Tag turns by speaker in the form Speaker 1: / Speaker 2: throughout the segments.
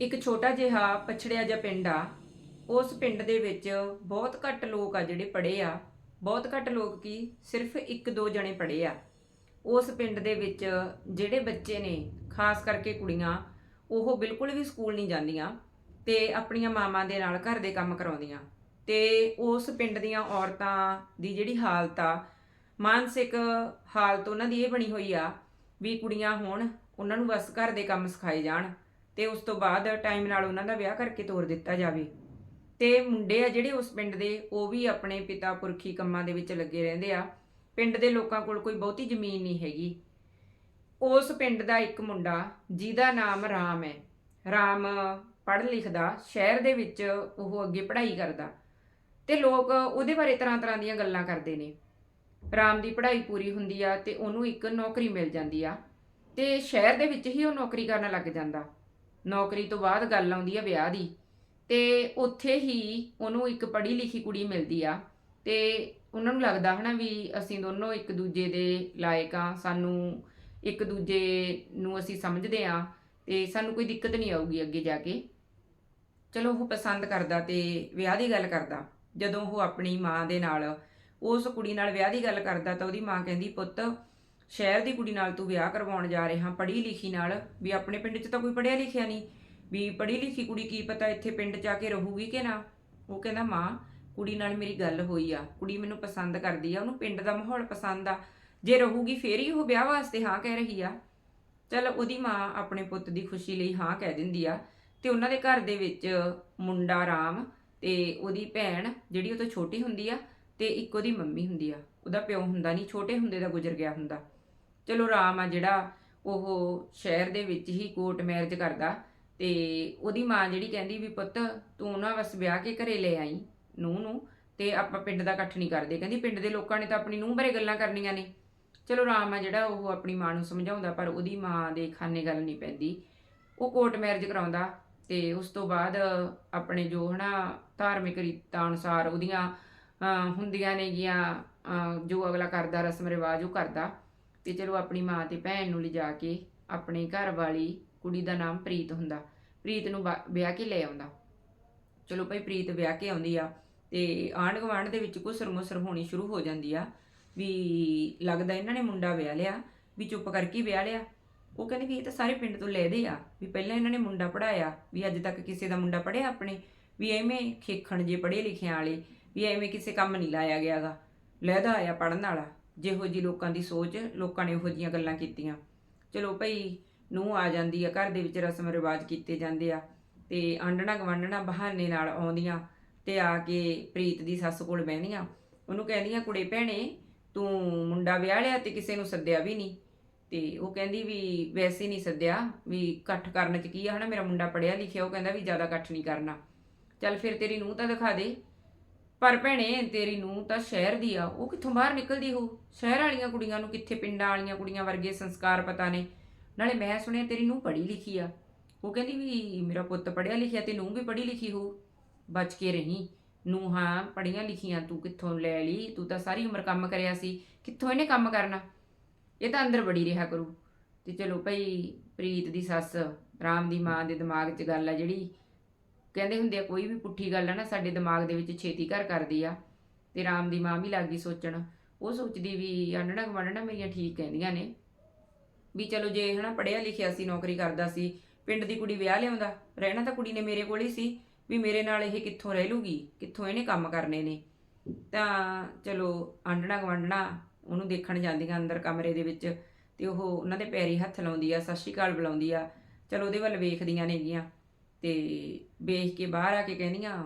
Speaker 1: ਇੱਕ ਛੋਟਾ ਜਿਹਾ ਪਛੜਿਆ ਜਿਹਾ ਪਿੰਡ ਆ। ਉਸ ਪਿੰਡ ਦੇ ਵਿੱਚ ਬਹੁਤ ਘੱਟ ਲੋਕ ਆ ਜਿਹੜੇ ਪੜ੍ਹੇ ਆ। ਬਹੁਤ ਘੱਟ ਲੋਕ ਕੀ, ਸਿਰਫ ਇੱਕ ਦੋ ਜਣੇ ਪੜ੍ਹੇ ਆ। ਉਸ ਪਿੰਡ ਦੇ ਵਿੱਚ ਜਿਹੜੇ ਬੱਚੇ ਨੇ, ਖਾਸ ਕਰਕੇ ਕੁੜੀਆਂ, ਉਹ ਬਿਲਕੁਲ ਵੀ ਸਕੂਲ ਨਹੀਂ ਜਾਂਦੀਆਂ ਤੇ ਆਪਣੀਆਂ ਮਾਵਾਂ ਦੇ ਨਾਲ ਘਰ ਦੇ ਕੰਮ ਕਰਾਉਂਦੀਆਂ। ਤੇ ਉਸ ਪਿੰਡ ਦੀਆਂ ਔਰਤਾਂ ਦੀ ਜਿਹੜੀ ਹਾਲਤ ਆ, ਮਾਨਸਿਕ ਹਾਲਤ ਉਹਨਾਂ ਦੀ ਇਹ ਬਣੀ ਹੋਈ ਆ ਵੀ ਕੁੜੀਆਂ ਹੋਣ, ਉਹਨਾਂ ਨੂੰ ਬਸ ਘਰ ਦੇ ਕੰਮ ਸਿਖਾਏ ਜਾਣ। ਤੇ ਉਸ ਤੋਂ ਬਾਅਦ ਟਾਈਮ ਨਾਲ ਉਹਨਾਂ ਦਾ ਵਿਆਹ ਕਰਕੇ ਤੋਰ ਦਿੱਤਾ ਜਾਵੇ। ਤੇ ਮੁੰਡੇ ਆ ਜਿਹੜੇ ਉਸ ਪਿੰਡ ਦੇ, ਉਹ ਵੀ ਆਪਣੇ ਪਿਤਾ ਪੁਰਖੀ ਕੰਮਾਂ ਦੇ ਵਿੱਚ ਲੱਗੇ ਰਹਿੰਦੇ ਆ। ਪਿੰਡ ਦੇ ਲੋਕਾਂ ਕੋਲ ਕੋਈ ਬਹੁਤੀ ਜ਼ਮੀਨ ਨਹੀਂ ਹੈਗੀ। ਉਸ ਪਿੰਡ ਦਾ ਇੱਕ ਮੁੰਡਾ, ਜਿਹਦਾ ਨਾਮ ਰਾਮ ਹੈ। ਰਾਮ ਪੜ੍ਹ ਲਿਖਦਾ, ਸ਼ਹਿਰ ਦੇ ਵਿੱਚ ਉਹ ਅੱਗੇ ਪੜ੍ਹਾਈ ਕਰਦਾ। ਤੇ ਲੋਕ ਉਹਦੇ ਬਾਰੇ ਤਰ੍ਹਾਂ ਤਰ੍ਹਾਂ ਦੀਆਂ ਗੱਲਾਂ ਕਰਦੇ ਨੇ। ਰਾਮ ਦੀ ਪੜ੍ਹਾਈ ਪੂਰੀ ਹੁੰਦੀ ਆ ਤੇ ਉਹਨੂੰ ਇੱਕ ਨੌਕਰੀ ਮਿਲ ਜਾਂਦੀ ਆ। ਤੇ ਸ਼ਹਿਰ ਦੇ ਵਿੱਚ ਹੀ ਉਹ ਨੌਕਰੀ ਕਰਨ ਲੱਗ ਜਾਂਦਾ। ਨੌਕਰੀ ਤੋਂ ਬਾਅਦ ਗੱਲ ਆਉਂਦੀ ਆ ਵਿਆਹ ਦੀ। ਤੇ ਉੱਥੇ ਹੀ ਉਹਨੂੰ ਇੱਕ ਪੜ੍ਹੀ ਲਿਖੀ ਕੁੜੀ ਮਿਲਦੀ ਆ। ਤੇ ਉਹਨਾਂ ਨੂੰ ਲੱਗਦਾ ਹਨਾ ਵੀ ਅਸੀਂ ਦੋਨੋਂ ਇੱਕ ਦੂਜੇ ਦੇ ਲਾਇਕ ਆ, ਸਾਨੂੰ ਇੱਕ ਦੂਜੇ ਨੂੰ ਅਸੀਂ ਸਮਝਦੇ ਆ ਤੇ ਸਾਨੂੰ ਕੋਈ ਦਿੱਕਤ ਨਹੀਂ ਆਊਗੀ ਅੱਗੇ ਜਾ ਕੇ। ਚਲੋ ਉਹ ਪਸੰਦ ਕਰਦਾ ਤੇ ਵਿਆਹ ਦੀ ਗੱਲ ਕਰਦਾ। ਜਦੋਂ ਉਹ ਆਪਣੀ ਮਾਂ ਦੇ ਨਾਲ, ਉਸ ਕੁੜੀ ਨਾਲ ਵਿਆਹ ਦੀ ਗੱਲ ਕਰਦਾ ਤਾਂ ਉਹਦੀ ਮਾਂ ਕਹਿੰਦੀ, ਪੁੱਤ ਸ਼ਹਿਰ ਦੀ ਕੁੜੀ ਨਾਲ ਤੂੰ ਵਿਆਹ ਕਰਵਾਉਣ ਜਾ ਰਿਹਾ, ਪੜ੍ਹੀ ਲਿਖੀ ਨਾਲ, ਵੀ ਆਪਣੇ ਪਿੰਡ 'ਚ ਤਾਂ ਕੋਈ ਪੜ੍ਹਿਆ ਲਿਖਿਆ ਨਹੀਂ, ਵੀ ਪੜ੍ਹੀ ਲਿਖੀ ਕੁੜੀ ਕੀ ਪਤਾ ਇੱਥੇ ਪਿੰਡ 'ਚ ਆ ਕੇ ਰਹੂਗੀ ਕਿ ਨਾ? ਉਹ ਕਹਿੰਦਾ, ਮਾਂ, ਕੁੜੀ ਨਾਲ ਮੇਰੀ ਗੱਲ ਹੋਈ ਆ, ਕੁੜੀ ਮੈਨੂੰ ਪਸੰਦ ਕਰਦੀ ਆ, ਉਹਨੂੰ ਪਿੰਡ ਦਾ ਮਾਹੌਲ ਪਸੰਦ ਆ, ਜੇ ਰਹੂਗੀ ਫੇਰ ਹੀ ਉਹ ਵਿਆਹ ਵਾਸਤੇ ਹਾਂ ਕਹਿ ਰਹੀ ਆ। ਚਲ ਉਹਦੀ ਮਾਂ ਆਪਣੇ ਪੁੱਤ ਦੀ ਖੁਸ਼ੀ ਲਈ ਹਾਂ ਕਹਿ ਦਿੰਦੀ ਆ, ਤੇ ਉਹਨਾਂ ਦੇ ਘਰ ਦੇ ਵਿੱਚ ਮੁੰਡਾ ਰਾਮ ਤੇ ਉਹਦੀ ਭੈਣ ਜਿਹੜੀ ਉਹ ਤੋਂ ਛੋਟੀ ਹੁੰਦੀ ਆ, ਤੇ ਇੱਕ ਉਹਦੀ ਮੰਮੀ ਹੁੰਦੀ ਆ, ਉਹਦਾ ਪਿਓ ਹੁੰਦਾ ਨਹੀਂ, ਛੋਟੇ ਹੁੰਦੇ ਦਾ ਗੁਜ਼ਰ ਗਿਆ ਹੁੰਦਾ। ਚਲੋ ਰਾਮ ਆ ਜਿਹੜਾ ਉਹ ਸ਼ਹਿਰ ਦੇ ਵਿੱਚ ਹੀ ਕੋਰਟ ਮੈਰਿਜ ਕਰਦਾ ਤੇ ਉਹਦੀ ਮਾਂ ਜਿਹੜੀ ਕਹਿੰਦੀ ਵੀ ਪੁੱਤ ਤੂੰ ਨਾ ਬਸ ਵਿਆਹ ਕੇ ਘਰੇ ਲੈ ਆਈ ਨੂੰਹ ਨੂੰ ਤੇ ਆਪਾਂ ਪਿੰਡ ਦਾ ਇਕੱਠ ਨਹੀਂ ਕਰਦੇ। ਕਹਿੰਦੀ ਪਿੰਡ ਦੇ ਲੋਕਾਂ ਨੇ ਤਾਂ ਆਪਣੀ ਨੂੰਹ ਬਾਰੇ ਗੱਲਾਂ ਕਰਨੀਆਂ ਨੇ। ਚਲੋ ਰਾਮ ਆ ਜਿਹੜਾ ਉਹ ਆਪਣੀ ਮਾਂ ਨੂੰ ਸਮਝਾਉਂਦਾ ਪਰ ਉਹਦੀ ਮਾਂ ਦੇ ਖਾਨੇ ਗੱਲ ਨਹੀਂ ਪੈਂਦੀ। ਉਹ ਕੋਰਟ ਮੈਰਿਜ ਕਰਾਉਂਦਾ ਤੇ ਉਸ ਤੋਂ ਬਾਅਦ ਆਪਣੇ ਜੋ ਹਨਾ ਧਾਰਮਿਕ ਰੀਤਾਂ ਅਨੁਸਾਰ ਉਹਦੀਆਂ ਹੁੰਦੀਆਂ ਨੇਗੀਆਂ ਅਹ, ਜੋ ਅਗਲਾ ਕਰਦਾ ਰਸਮ ਰਿਵਾਜ ਉਹ ਕਰਦਾ। ਤੇ ਚਲੋ ਆਪਣੀ ਮਾਂ ਤੇ ਭੈਣ ਨੂੰ ਲਿਜਾ ਕੇ ਆਪਣੇ ਘਰ ਵਾਲੀ ਕੁੜੀ ਦਾ ਨਾਮ ਪ੍ਰੀਤ ਹੁੰਦਾ। ਪ੍ਰੀਤ ਨੂੰ ਬਾ- ਵਿਆਹ ਕੇ ਲੈ ਆਉਂਦਾ। ਚਲੋ ਭਾਈ ਪ੍ਰੀਤ ਵਿਆਹ ਕੇ ਆਉਂਦੀ ਆ ਤੇ ਆਂਢ ਗੁਆਂਢ ਦੇ ਵਿੱਚ ਕੁਸਰ ਮੁਸਰ ਹੋਣੀ ਸ਼ੁਰੂ ਹੋ ਜਾਂਦੀ ਆ ਵੀ ਲੱਗਦਾ ਇਹਨਾਂ ਨੇ ਮੁੰਡਾ ਵਿਆਹ ਲਿਆ, ਵੀ ਚੁੱਪ ਕਰਕੇ ਵਿਆਹ ਲਿਆ। ਉਹ ਕਹਿੰਦੇ ਵੀ ਇਹ ਤਾਂ ਸਾਰੇ ਪਿੰਡ ਤੋਂ ਲੈਦੇ ਆ ਵੀ ਪਹਿਲਾਂ ਇਹਨਾਂ ਨੇ ਮੁੰਡਾ ਪੜਾਇਆ ਵੀ ਅੱਜ ਤੱਕ ਕਿਸੇ ਦਾ ਮੁੰਡਾ ਪੜਿਆ ਆਪਣੇ, ਵੀ ਐਵੇਂ ਖੇਖਣ ਜੇ ਪੜੇ ਲਿਖਿਆਂ ਵਾਲੇ, ਵੀ ਐਵੇਂ ਕਿਸੇ ਕੰਮ ਨਹੀਂ ਲਾਇਆ ਗਿਆਗਾ। ਲੈਦਾ ਆਇਆ ਪੜਨ ਵਾਲਾ। ਜਿਹੋ ਜੀ ਲੋਕਾਂ ਦੀ ਸੋਚ, ਲੋਕਾਂ ਨੇ ਉਹੋ ਜੀਆਂ ਗੱਲਾਂ ਕੀਤੀਆਂ। ਚਲੋ ਭਈ ਨੂੰ ਆ ਜਾਂਦੀ ਆ, ਘਰ ਦੇ ਵਿੱਚ ਰਸਮ ਰਿਵਾਜ ਕੀਤੇ ਜਾਂਦੇ ਆ, ਤੇ ਆਂਡਣਾ ਗਵੰਡਣਾ ਬਹਾਨੇ ਨਾਲ ਆਉਂਦੀਆਂ ਤੇ ਆ ਕੇ ਪ੍ਰੀਤ ਦੀ ਸੱਸ ਕੋਲ ਬਹਿੰਦੀਆਂ। ਉਹਨੂੰ ਕਹਿੰਦੀਆਂ, ਕੁੜੇ ਭੈਣੇ, ਤੂੰ ਮੁੰਡਾ ਵਿਆਹ ਲਿਆ ਤੇ ਕਿਸੇ ਨੂੰ ਸੱਦਿਆ ਵੀ ਨਹੀਂ। ਤੇ ਉਹ ਕਹਿੰਦੀ ਵੀ, ਵੈਸੇ ਨਹੀਂ ਸੱਦਿਆ, ਵੀ ਇਕੱਠ ਕਰਨ ਚ ਕੀ ਆ, ਹਨਾ? ਮੇਰਾ ਮੁੰਡਾ ਪੜਿਆ ਲਿਖਿਆ, ਉਹ ਕਹਿੰਦਾ ਵੀ ਜ਼ਿਆਦਾ ਇਕੱਠ ਨਹੀਂ ਕਰਨਾ। ਚੱਲ ਫਿਰ ਤੇਰੀ ਨੂੰਹ ਤਾਂ ਦਿਖਾ ਦੇ ਪਰ ਭੈਣੇ, ਤੇਰੀ ਨੂੰਹ ਤਾਂ ਸ਼ਹਿਰ ਦੀ ਆ। ਉਹ ਕਿੱਥੋਂ ਬਾਹਰ ਨਿਕਲਦੀ ਹੋ ਸ਼ਹਿਰ ਵਾਲੀਆਂ ਕੁੜੀਆਂ ਨੂੰ ਕਿੱਥੇ, ਪਿੰਡਾਂ ਵਾਲੀਆਂ ਕੁੜੀਆਂ ਵਰਗੇ ਸੰਸਕਾਰ ਪਤਾ ਨੇ? ਨਾਲੇ ਮੈਂ ਸੁਣਿਆ ਤੇਰੀ ਨੂੰਹ ਪੜ੍ਹੀ ਲਿਖੀ ਆ। ਉਹ ਕਹਿੰਦੀ ਵੀ ਮੇਰਾ ਪੁੱਤ ਪੜ੍ਹਿਆ ਲਿਖਿਆ ਤੇ ਨੂੰਹ ਵੀ ਪੜ੍ਹੀ ਲਿਖੀ ਹੋ ਬਚ ਕੇ ਰਹੀ। ਨੂੰ ਹਾਂ ਪੜ੍ਹੀਆਂ ਲਿਖੀਆਂ, ਤੂੰ ਕਿੱਥੋਂ ਲੈ ਲਈ? ਤੂੰ ਤਾਂ ਸਾਰੀ ਉਮਰ ਕੰਮ ਕਰਿਆ ਸੀ। ਕਿੱਥੋਂ ਇਹਨੇ ਕੰਮ ਕਰਨਾ? ਇਹ ਤਾਂ ਅੰਦਰ ਬੜੀ ਰਿਹਾ ਕਰੂ। ਤੇ ਚਲੋ ਭਈ, ਪ੍ਰੀਤ ਦੀ ਸੱਸ ਰਾਮ ਦੀ ਮਾਂ ਦੇ ਦਿਮਾਗ 'ਚ ਗੱਲ ਆ ਜਿਹੜੀ। ਕਹਿੰਦੇ ਹੁੰਦੇ ਆ, ਕੋਈ ਵੀ ਪੁੱਠੀ ਗੱਲ ਆ ਨਾ, ਸਾਡੇ ਦਿਮਾਗ ਦੇ ਵਿੱਚ ਛੇਤੀ ਘਰ ਕਰਦੀ ਆ। ਤੇ ਰਾਮ ਦੀ ਮਾਂ ਵੀ ਲੱਗ ਗਈ ਸੋਚਣ। ਉਹ ਸੋਚਦੀ ਵੀ ਆਂਡਣਾ ਗਵਾਂਡਣਾ ਮੇਰੀਆਂ ਠੀਕ ਕਹਿੰਦੀਆਂ ਨੇ। ਵੀ ਚਲੋ ਜੇ ਹਨਾ ਪੜਿਆ ਲਿਖਿਆ ਸੀ, ਨੌਕਰੀ ਕਰਦਾ ਸੀ, ਪਿੰਡ ਦੀ ਕੁੜੀ ਵਿਆਹ ਲਿਆਉਂਦਾ, ਰਹਿਣਾ ਤਾਂ ਕੁੜੀ ਨੇ ਮੇਰੇ ਕੋਲ ਹੀ ਸੀ, ਵੀ ਮੇਰੇ ਨਾਲ ਇਹ ਕਿੱਥੋਂ ਰਹਿ ਲੂਗੀ, ਕਿੱਥੋਂ ਇਹਨੇ ਕੰਮ ਕਰਨੇ ਨੇ। ਤਾਂ ਚਲੋ ਆਂਡਣਾ ਗਵਾਂਡਣਾ ਉਹਨੂੰ ਦੇਖਣ ਜਾਂਦੀਆਂ ਅੰਦਰ ਕਮਰੇ ਦੇ ਵਿੱਚ, ਤੇ ਉਹ ਉਹਨਾਂ ਦੇ ਪੈਰੀ ਹੱਥ ਲਾਉਂਦੀ ਆ, ਸਤਿ ਸ਼੍ਰੀ ਅਕਾਲ ਬੁਲਾਉਂਦੀ ਆ। ਚਲੋ ਉਹਦੇ ਵੱਲ ਵੇਖਦੀਆਂ ਨੇਗੀਆਂ। ਤੇ ਵੇਖ ਕੇ ਬਾਹਰ ਆ ਕੇ ਕਹਿੰਦੀਆਂ,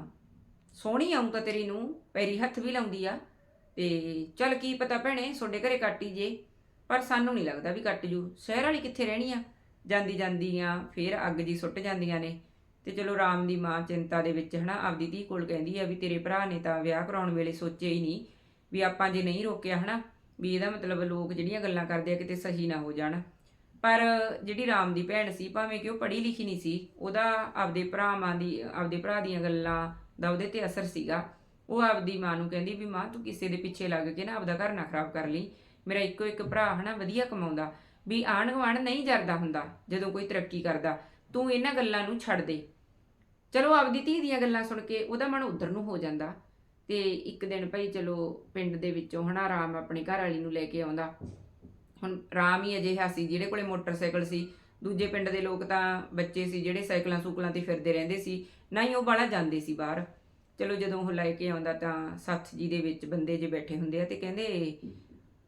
Speaker 1: ਸੋਹਣੀ ਆਉਂ ਤਾਂ ਤੇਰੀ ਨੂੰ ਪੈਰੀ ਹੱਥ ਵੀ ਲਾਉਂਦੀ ਆ। ਤੇ ਚੱਲ ਕੀ ਪਤਾ ਭੈਣੇ ਤੁਹਾਡੇ ਘਰੇ ਕੱਟੀ ਜੇ। ਪਰ ਸਾਨੂੰ ਨਹੀਂ ਲੱਗਦਾ ਵੀ ਕੱਟ ਜੂ। ਸ਼ਹਿਰ ਵਾਲੀ ਕਿੱਥੇ ਰਹਿਣੀ ਆ? ਜਾਂਦੀ ਜਾਂਦੀਆਂ, ਫੇਰ ਅੱਗ ਜੀ ਸੁੱਟ ਜਾਂਦੀਆਂ ਨੇ। ਤੇ ਚਲੋ ਰਾਮ ਦੀ ਮਾਂ ਚਿੰਤਾ ਦੇ ਵਿੱਚ ਹਨਾ, ਆਪਦੀ ਧੀ ਕੋਲ ਕਹਿੰਦੀ ਆ ਵੀ ਤੇਰੇ ਭਰਾ ਨੇ ਤਾਂ ਵਿਆਹ ਕਰਾਉਣ ਵੇਲੇ ਸੋਚਿਆ ਹੀ ਨਹੀਂ ਵੀ ਆਪਾਂ ਜੇ ਨਹੀਂ ਰੋਕਿਆ ਹਨਾ, ਵੀ ਇਹਦਾ ਮਤਲਬ ਲੋਕ ਜਿਹੜੀਆਂ ਗੱਲਾਂ ਕਰਦੇ ਆ ਕਿਤੇ ਸਹੀ ਨਾ ਹੋ ਜਾਣ। ਪਰ ਜਿਹੜੀ ਰਾਮ ਦੀ ਭੈਣ ਸੀ, ਭਾਵੇਂ ਕਿ ਉਹ ਪੜ੍ਹੀ ਲਿਖੀ ਨਹੀਂ ਸੀ, ਉਹਦਾ ਆਪਦੇ ਭਰਾਵਾਂ ਦੀ, ਆਪਦੇ ਭਰਾ ਦੀਆਂ ਗੱਲਾਂ ਦਾ ਉਹਦੇ ਤੇ ਅਸਰ ਸੀਗਾ। ਉਹ ਆਪਦੀ ਮਾਂ ਨੂੰ ਕਹਿੰਦੀ ਵੀ, ਮਾਂ, ਤੂੰ ਕਿਸੇ ਦੇ ਪਿੱਛੇ ਲੱਗ ਕੇ ਨਾ ਆਪਦਾ ਘਰ ਨਾ ਖਰਾਬ ਕਰ ਲਈ। ਮੇਰਾ ਇੱਕੋ ਇੱਕ ਭਰਾ ਹਨਾ, ਵਧੀਆ ਕਮਾਉਂਦਾ। ਵੀ ਆਣ ਗੁਆਂਢ ਨਹੀਂ ਜਰਦਾ ਹੁੰਦਾ, ਜਦੋਂ ਕੋਈ ਤਰੱਕੀ ਕਰਦਾ। ਤੂੰ ਇਹਨਾਂ ਗੱਲਾਂ ਨੂੰ ਛੱਡ ਦੇ। ਚਲੋ, ਆਪਦੀ ਧੀ ਦੀਆਂ ਗੱਲਾਂ ਸੁਣ ਕੇ ਉਹਦਾ ਮਨ ਉਧਰ ਨੂੰ ਹੋ ਜਾਂਦਾ। ਤੇ ਇੱਕ ਦਿਨ ਭਾਈ, ਚਲੋ, ਪਿੰਡ ਦੇ ਵਿੱਚੋਂ ਹਨਾ ਆਰਾਮ ਆਪਣੇ ਘਰ ਵਾਲੀ ਨੂੰ ਲੈ ਕੇ ਆਉਂਦਾ। ਹੁਣ ਰਾਮ ਹੀ ਅਜਿਹਾ ਸੀ, ਜਿਹੜੇ ਕੋਲੇ ਮੋਟਰਸਾਈਕਲ ਸੀ। ਦੂਜੇ ਪਿੰਡ ਦੇ ਲੋਕ ਤਾਂ ਬੱਚੇ ਸੀ, ਜਿਹੜੇ ਸਾਈਕਲਾਂ ਸੂਕਲਾਂ ਤੇ ਫਿਰਦੇ ਰਹਿੰਦੇ ਸੀ। ਨਾ ਹੀ ਉਹ ਬਾਹਲਾ ਜਾਂਦੇ ਸੀ ਬਾਹਰ। ਚਲੋ ਜਦੋਂ ਉਹ ਲੈ ਕੇ ਆਉਂਦਾ ਤਾਂ ਸੱਥ ਜੀ ਦੇ ਵਿੱਚ ਬੰਦੇ ਜੇ ਬੈਠੇ ਹੁੰਦੇ ਆ ਤੇ ਕਹਿੰਦੇ,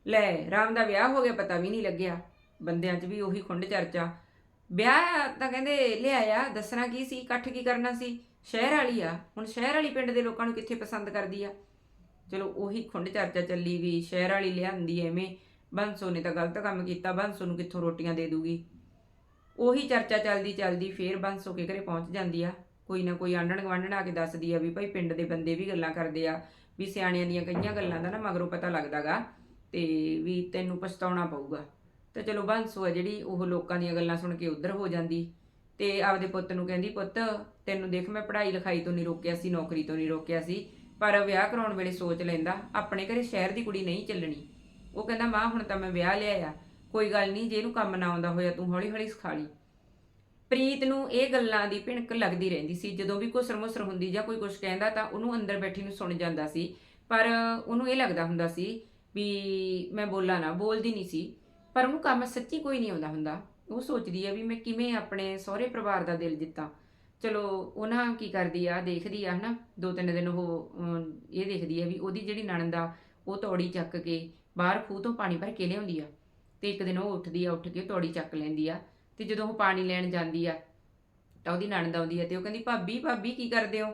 Speaker 1: ਲੈ, ਰਾਮ ਦਾ ਵਿਆਹ ਹੋ ਗਿਆ, ਪਤਾ ਵੀ ਨਹੀਂ ਲੱਗਿਆ। ਬੰਦਿਆਂ 'ਚ ਵੀ ਉਹੀ ਖੁੰਡ ਚਰਚਾ। ਵਿਆਹ ਤਾਂ ਕਹਿੰਦੇ ਲਿਆਇਆ, ਦੱਸਣਾ ਕੀ ਸੀ, ਇਕੱਠ ਕੀ ਕਰਨਾ ਸੀ? ਸ਼ਹਿਰ ਵਾਲੀ ਆ। ਹੁਣ ਸ਼ਹਿਰ ਵਾਲੀ ਪਿੰਡ ਦੇ ਲੋਕਾਂ ਨੂੰ ਕਿੱਥੇ ਪਸੰਦ ਕਰਦੀ ਆ? ਚਲੋ ਉਹੀ ਖੁੰਡ ਚਰਚਾ ਚੱਲੀ ਵੀ ਸ਼ਹਿਰ ਵਾਲੀ ਲਿਆਂਦੀ ਐਵੇਂ। ਬੰਸੋ ਨੇ ਤਾਂ ਗਲਤ ਕੰਮ ਕੀਤਾ, ਬੰਸੋ ਨੂੰ ਕਿੱਥੋਂ ਰੋਟੀਆਂ ਦੇ ਦੂਗੀ? ਉਹੀ ਚਰਚਾ ਚੱਲਦੀ ਚੱਲਦੀ ਫੇਰ ਬੰਸੋ ਕੇ ਘਰੇ ਪਹੁੰਚ ਜਾਂਦੀ ਆ। ਕੋਈ ਨਾ ਕੋਈ ਆਂਢਣ ਗੁਆਂਢਣ ਆ ਕੇ ਦੱਸਦੀ ਆ ਵੀ ਭਾਈ ਪਿੰਡ ਦੇ ਬੰਦੇ ਵੀ ਗੱਲਾਂ ਕਰਦੇ ਆ, ਵੀ ਸਿਆਣਿਆਂ ਦੀਆਂ ਕਈਆਂ ਗੱਲਾਂ ਦਾ ਨਾ ਮਗਰੋਂ ਪਤਾ ਲੱਗਦਾਗਾ ਤੇ ਵੀ ਤੈਨੂੰ ਪਛਤਾਉਣਾ ਪਊਗਾ। ਤੇ ਚਲੋ ਬੰਸੋ ਆ ਜਿਹੜੀ ਉਹ ਲੋਕਾਂ ਦੀਆਂ ਗੱਲਾਂ ਸੁਣ ਕੇ ਉਧਰ ਹੋ ਜਾਂਦੀ। ਤੇ ਆਪਦੇ ਪੁੱਤ ਨੂੰ ਕਹਿੰਦੀ, ਪੁੱਤ, ਤੈਨੂੰ ਦੇਖ ਮੈਂ ਪੜ੍ਹਾਈ ਲਿਖਾਈ ਤੋਂ ਨਹੀਂ ਰੋਕਿਆ ਸੀ, ਨੌਕਰੀ ਤੋਂ ਨਹੀਂ ਰੋਕਿਆ ਸੀ, ਪਰ ਵਿਆਹ ਕਰਾਉਣ ਵੇਲੇ ਸੋਚ ਲੈਂਦਾ, ਆਪਣੇ ਘਰੇ ਸ਼ਹਿਰ ਦੀ ਕੁੜੀ ਨਹੀਂ ਚੱਲਣੀ। ਉਹ ਕਹਿੰਦਾ ਮਾਂ ਹੁਣ ਤਾਂ ਮੈਂ ਵਿਆਹ ਲਿਆ ਆ। ਕੋਈ ਗੱਲ ਨਹੀਂ, ਜੇ ਇਹਨੂੰ ਕੰਮ ਨਾ ਆਉਂਦਾ ਹੋਇਆ, ਤੂੰ ਹੌਲੀ ਹੌਲੀ ਸਿਖਾ ਲਈ। ਪ੍ਰੀਤ ਨੂੰ ਇਹ ਗੱਲਾਂ ਦੀ ਭਿਣਕ ਲੱਗਦੀ ਰਹਿੰਦੀ ਸੀ। ਜਦੋਂ ਵੀ ਕੋਈ ਸਰਮਸਰ ਹੁੰਦੀ ਜਾਂ ਕੋਈ ਕੁਝ ਕਹਿੰਦਾ, ਤਾਂ ਉਹਨੂੰ ਅੰਦਰ ਬੈਠੀ ਨੂੰ ਸੁਣ ਜਾਂਦਾ ਸੀ। ਪਰ ਉਹਨੂੰ ਇਹ ਲੱਗਦਾ ਹੁੰਦਾ ਸੀ ਵੀ ਮੈਂ ਬੋਲਾਂ ਨਾ, ਬੋਲਦੀ ਨਹੀਂ ਸੀ। ਪਰ ਉਹਨੂੰ ਕੰਮ ਸੱਚੀ ਕੋਈ ਨਹੀਂ ਆਉਂਦਾ ਹੁੰਦਾ। ਉਹ ਸੋਚਦੀ ਆ ਵੀ ਮੈਂ ਕਿਵੇਂ ਆਪਣੇ ਸਹੁਰੇ ਪਰਿਵਾਰ ਦਾ ਦਿਲ ਜਿੱਤਾਂ। ਚਲੋ ਉਹਨਾਂ ਕੀ ਕਰਦੀ ਆ, ਦੇਖਦੀ ਆ, ਹਨਾ? ਦੋ ਤਿੰਨ ਦਿਨ ਉਹ ਇਹ ਦੇਖਦੀ ਆ ਵੀ ਉਹਦੀ ਜਿਹੜੀ ਨਣਦ ਆ, ਉਹ ਤੌੜੀ ਚੱਕ ਕੇ ਬਾਹਰ ਖੂਹ ਤੋਂ ਪਾਣੀ ਭਰ ਕੇ ਲਿਆਉਂਦੀ ਆ ਤੇ ਇੱਕ ਦਿਨ ਉਹ ਉੱਠਦੀ ਆ, ਉੱਠ ਕੇ ਤੌੜੀ ਚੱਕ ਲੈਂਦੀ ਆ ਤੇ ਜਦੋਂ ਉਹ ਪਾਣੀ ਲੈਣ ਜਾਂਦੀ ਆ ਤਾਂ ਉਹਦੀ ਨਣਦ ਆਉਂਦੀ ਆ ਤੇ ਉਹ ਕਹਿੰਦੀ, ਭਾਬੀ ਭਾਬੀ, ਕੀ ਕਰਦੇ ਹੋ?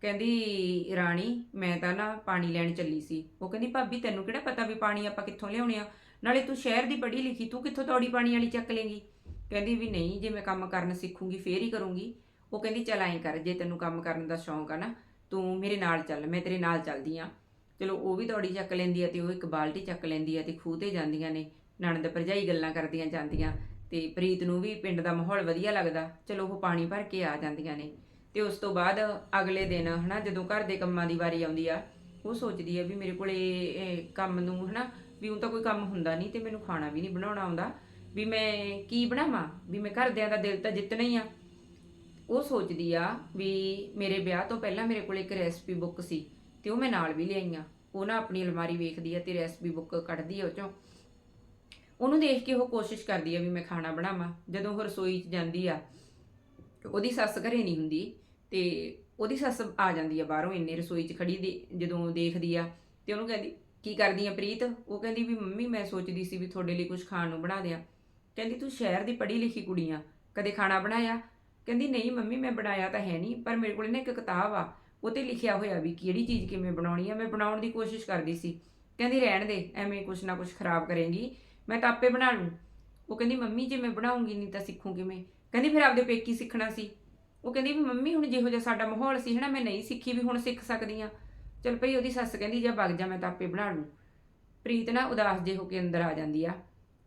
Speaker 1: ਕਹਿੰਦੀ, ਰਾਣੀ, ਮੈਂ ਤਾਂ ਨਾ ਪਾਣੀ ਲੈਣ ਚੱਲੀ ਸੀ। ਉਹ ਕਹਿੰਦੀ, ਭਾਬੀ, ਤੈਨੂੰ ਕਿਹੜਾ ਪਤਾ ਵੀ ਪਾਣੀ ਆਪਾਂ ਕਿੱਥੋਂ ਲਿਆਉਣੇ ਆ? ਨਾਲੇ ਤੂੰ ਸ਼ਹਿਰ ਦੀ ਪੜ੍ਹੀ ਲਿਖੀ, ਤੂੰ ਕਿੱਥੋਂ ਤੌੜੀ ਪਾਣੀ ਵਾਲੀ ਚੱਕ ਲੇਂਗੀ? ਕਹਿੰਦੀ, ਵੀ ਨਹੀਂ, ਜੇ ਮੈਂ ਕੰਮ ਕਰਨ ਸਿੱਖੂੰਗੀ, ਫੇਰ ਹੀ ਕਰੂੰਗੀ। ਉਹ ਕਹਿੰਦੀ, ਚੱਲ ਐਂ ਕਰ, ਜੇ ਤੈਨੂੰ ਕੰਮ ਕਰਨ ਦਾ ਸ਼ੌਂਕ ਆ ਨਾ, ਤੂੰ ਮੇਰੇ ਨਾਲ ਚੱਲ, ਮੈਂ ਤੇਰੇ ਨਾਲ ਚੱਲਦੀ ਆ। ਚਲੋ ਉਹ ਵੀ ਦੌੜੀ ਚੱਕ ਲੈਂਦੀ ਆ ਤੇ ਉਹ ਇੱਕ ਬਾਲਟੀ ਚੱਕ ਲੈਂਦੀ ਆ ਤੇ ਖੂਹ ਤੇ ਜਾਂਦੀਆਂ ਨੇ, ਨਣਦ ਭਰਜਾਈ ਗੱਲਾਂ ਕਰਦੀਆਂ ਜਾਂਦੀਆਂ ਤੇ ਪ੍ਰੀਤ ਨੂੰ ਵੀ ਪਿੰਡ ਦਾ ਮਾਹੌਲ ਵਧੀਆ ਲੱਗਦਾ, ਚਲੋ ਉਹ ਪਾਣੀ ਭਰ ਕੇ ਆ ਜਾਂਦੀਆਂ ਨੇ। ਤੇ ਉਸ ਤੋਂ ਬਾਅਦ ਅਗਲੇ ਦਿਨ ਹਨਾ ਜਦੋਂ ਘਰ ਦੇ ਕੰਮਾਂ ਦੀ ਵਾਰੀ ਆਉਂਦੀ ਆ, ਉਹ ਸੋਚਦੀ ਆ ਵੀ ਮੇਰੇ ਕੋਲੇ ਇਹ ਕੰਮ ਨੂੰ ਹਨਾ ਵੀ ਹੁਣ ਤਾਂ ਕੋਈ ਕੰਮ ਹੁੰਦਾ ਨਹੀਂ ਤੇ ਮੈਨੂੰ ਖਾਣਾ ਵੀ ਨਹੀਂ ਬਣਾਉਣਾ ਆਉਂਦਾ, ਵੀ ਮੈਂ ਕੀ ਬਣਾਵਾਂ, ਵੀ ਮੈਂ ਘਰਦਿਆਂ ਦਾ ਦਿਲ ਤਾਂ ਜਿੱਤਣਾ ਹੀ ਆ। ਉਹ ਸੋਚਦੀ ਆ ਵੀ ਮੇਰੇ ਵਿਆਹ ਤੋਂ ਪਹਿਲਾਂ ਮੇਰੇ ਕੋਲ ਇੱਕ ਰੈਸਪੀ ਬੁੱਕ ਸੀ ਤੇ ਉਹ ਮੈਂ ਨਾਲ ਵੀ ਲਿਆਈ ਆ ਉਹ ਨਾ ਆਪਣੀ ਅਲਮਾਰੀ ਵੇਖਦੀ ਆ ਤੇ ਰੈਸਪੀ ਬੁੱਕ ਕੱਢਦੀ ਆ ਉਹ ਚੋਂ। ਉਹਨੂੰ ਦੇਖ ਕੇ ਉਹ ਕੋਸ਼ਿਸ਼ ਕਰਦੀ ਆ ਵੀ ਮੈਂ ਖਾਣਾ ਬਣਾਵਾਂ। ਜਦੋਂ ਉਹ ਰਸੋਈ 'ਚ ਜਾਂਦੀ ਆ ਉਹਦੀ ਸੱਸ ਘਰੇ ਨਹੀਂ ਹੁੰਦੀ, ਤੇ ਉਹਦੀ ਸੱਸ ਆ ਜਾਂਦੀ ਆ ਬਾਹਰੋਂ ਇੰਨੇ ਰਸੋਈ 'ਚ ਖੜੀ ਦੇ, ਜਦੋਂ ਦੇਖਦੀ ਆ, ਤੇ ਉਹਨੂੰ ਕਹਿੰਦੀ, ਕੀ ਕਰਦੀ ਆ ਪ੍ਰੀਤ? ਉਹ ਕਹਿੰਦੀ ਵੀ, ਮੰਮੀ, ਮੈਂ ਸੋਚਦੀ ਸੀ ਵੀ ਤੁਹਾਡੇ ਲਈ ਕੁਝ ਖਾਣ ਨੂੰ ਬਣਾ ਦਿਆਂ। ਕਹਿੰਦੀ, ਤੂੰ ਸ਼ਹਿਰ ਦੀ ਪੜ੍ਹੀ ਲਿਖੀ ਕੁੜੀ ਆ। ਕਦੇ ਖਾਣਾ ਬਣਾਇਆ? ਕਹਿੰਦੀ, ਨਹੀਂ ਮੰਮੀ, ਮੈਂ ਬਣਾਇਆ ਤਾਂ ਹੈ ਨਹੀਂ, ਪਰ ਮੇਰੇ ਕੋਲ ਨਾ ਇੱਕ ਕਿਤਾਬ ਆ। ਉਹ ਤੇ ਲਿਖਿਆ ਹੋਇਆ ਵੀ ਕਿਹੜੀ ਚੀਜ਼ ਕਿਵੇਂ ਬਣਾਉਣੀ ਆ, ਮੈਂ ਬਣਾਉਣ ਦੀ ਕੋਸ਼ਿਸ਼ ਕਰਦੀ ਸੀ। ਕਹਿੰਦੀ, ਰਹਿਣ ਦੇ, ਐਵੇਂ ਕੁਛ ਨਾ ਕੁਛ ਖਰਾਬ ਕਰੇਂਗੀ। ਮੈਂ ਤਾਂ ਆਪੇ ਬਣਾ ਲੂੰ। ਉਹ ਕਹਿੰਦੀ, ਮੰਮੀ, ਜੇ ਮੈਂ ਬਣਾਉਂਗੀ ਨਹੀਂ ਤਾਂ ਸਿੱਖੂ ਕਿਵੇਂ? ਕਹਿੰਦੀ, ਫਿਰ ਆਪਦੇ ਪੇਕੀ ਸਿੱਖਣਾ ਸੀ। ਉਹ ਕਹਿੰਦੀ, ਵੀ ਮੰਮੀ, ਹੁਣ ਜਿਹੋ ਜਿਹਾ ਸਾਡਾ ਮਾਹੌਲ ਸੀ ਹਨਾ, ਮੈਂ ਨਹੀਂ ਸਿੱਖੀ ਵੀ ਹੁਣ ਸਿੱਖ ਸਕਦੀ ਆ। ਚਲ ਭਈ ਉਹਦੀ ਸੱਸ ਕਹਿੰਦੀ, ਜਾ ਵਗ ਜਾ, ਮੈਂ ਤਾਂ ਆਪੇ ਬਣਾ ਲੂੰ। ਪ੍ਰੀਤ ਨਾ ਉਦਾਸ ਜੇ ਹੋ ਕੇ ਅੰਦਰ ਆ ਜਾਂਦੀ ਆ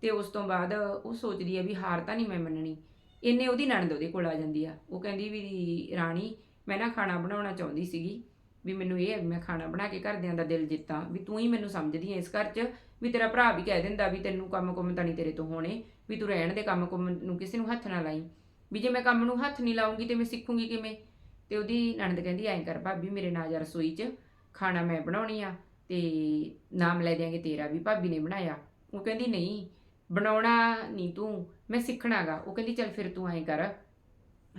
Speaker 1: ਤੇ ਉਸ ਤੋਂ ਬਾਅਦ ਉਹ ਸੋਚਦੀ ਆ ਵੀ ਹਾਰ ਤਾਂ ਨਹੀਂ ਮੈਂ ਮੰਨਣੀ। ਇੰਨੇ ਉਹਦੀ ਨਣਦ ਉਹਦੇ ਕੋਲ ਆ ਜਾਂਦੀ ਆ। ਉਹ ਕਹਿੰਦੀ ਵੀ ਰਾਣੀ ਮੈਂ ਨਾ ਖਾਣਾ ਬਣਾਉਣਾ ਚਾਹੁੰਦੀ ਸੀਗੀ, ਵੀ ਮੈਨੂੰ ਇਹ ਹੈ ਵੀ ਮੈਂ ਖਾਣਾ ਬਣਾ ਕੇ ਘਰਦਿਆਂ ਦਾ ਦਿਲ ਜਿੱਤਾਂ, ਵੀ ਤੂੰ ਹੀ ਮੈਨੂੰ ਸਮਝਦੀ ਐ ਇਸ ਘਰ 'ਚ, ਵੀ ਤੇਰਾ ਭਰਾ ਵੀ ਕਹਿ ਦਿੰਦਾ ਵੀ ਤੈਨੂੰ ਕੰਮ ਕੁੰਮ ਤਾਂ ਨਹੀਂ ਤੇਰੇ ਤੋਂ ਹੋਣੇ, ਵੀ ਤੂੰ ਰਹਿਣ ਦੇ ਕੰਮ ਕੁੰਮ ਨੂੰ ਕਿਸੇ ਨੂੰ ਹੱਥ ਨਾ ਲਾਈ। ਵੀ ਜੇ ਮੈਂ ਕੰਮ ਨੂੰ ਹੱਥ ਨਹੀਂ ਲਾਉਂਗੀ ਤੇ ਮੈਂ ਸਿੱਖੂੰਗੀ ਕਿਵੇਂ? ਤੇ ਉਹਦੀ ਨਣਦ ਕਹਿੰਦੀ ਐਂ ਕਰ ਭਾਬੀ, ਮੇਰੇ ਨਾਲ ਜਾ ਰਸੋਈ 'ਚ, ਖਾਣਾ ਮੈਂ ਬਣਾਉਣੀ ਆ ਤੇ ਨਾਮ ਲੈ ਦਿਆਂਗੇ ਤੇਰਾ ਵੀ, ਭਾਬੀ ਨੇ ਬਣਾਇਆ। ਉਹ ਕਹਿੰਦੀ, ਨਹੀਂ, ਬਣਾਉਣਾ ਨਹੀਂ ਤੂੰ, ਮੈਂ ਸਿੱਖਣਾਗਾ। ਉਹ ਕਹਿੰਦੀ, ਚੱਲ ਫਿਰ ਤੂੰ ਐਂ ਕਰ